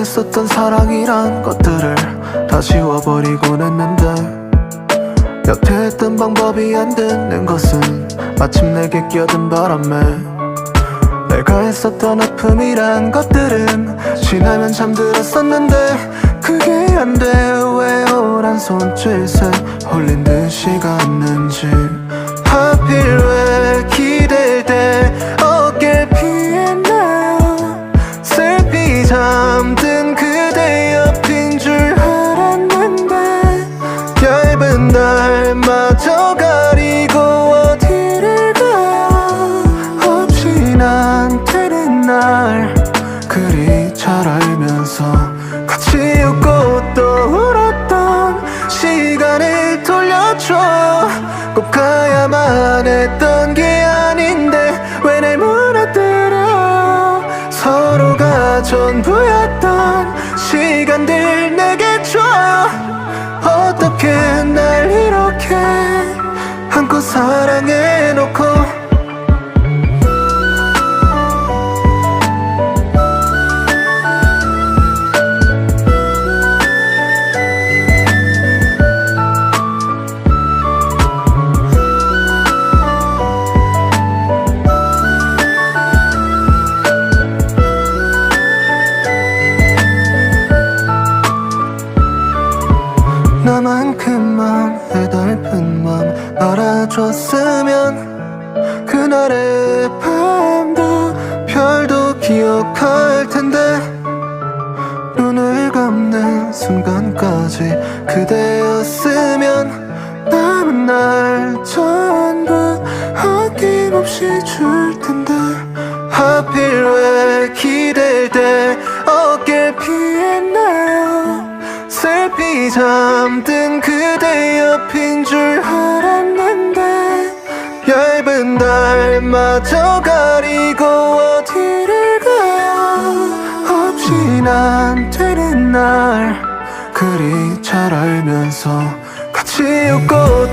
있었던 사랑이란 것들을 다 지워버리곤 했는데 여태 했던 방법이 안 되는 것은 마침 내게 끼어든 바람에 내가 했었던 아픔이란 것들은 지나면 잠들었었는데 그게 안 돼. 왜 오란 손짓에 홀린 듯이 갔는지 하필 왜 기댈 때 어깨를 피했나요 슬피 잠든 그대 옆인 줄 알았는데 얇은 달마저 가리고 어디를 가요 없이 난 되는 날 그리 잘 알면서 같이 웃고 또 울었던 시간을 돌려줘. 꼭 가야만 전부였던 시간들 내게 줘 어떻게 날 이렇게 한껏 사랑해놓고 알아줬으면 그날의 밤도 별도 기억할 텐데 눈을 감는 순간까지 그대였으면 남은 날 전부 아낌없이 줄 텐데 하필 왜 기댈 때 슬피 잠든 그대 옆인 줄 알았는데 얇은 달마저 가리고 어디를 가요 없이 난 되는 날 그리 잘 알면서 같이 웃고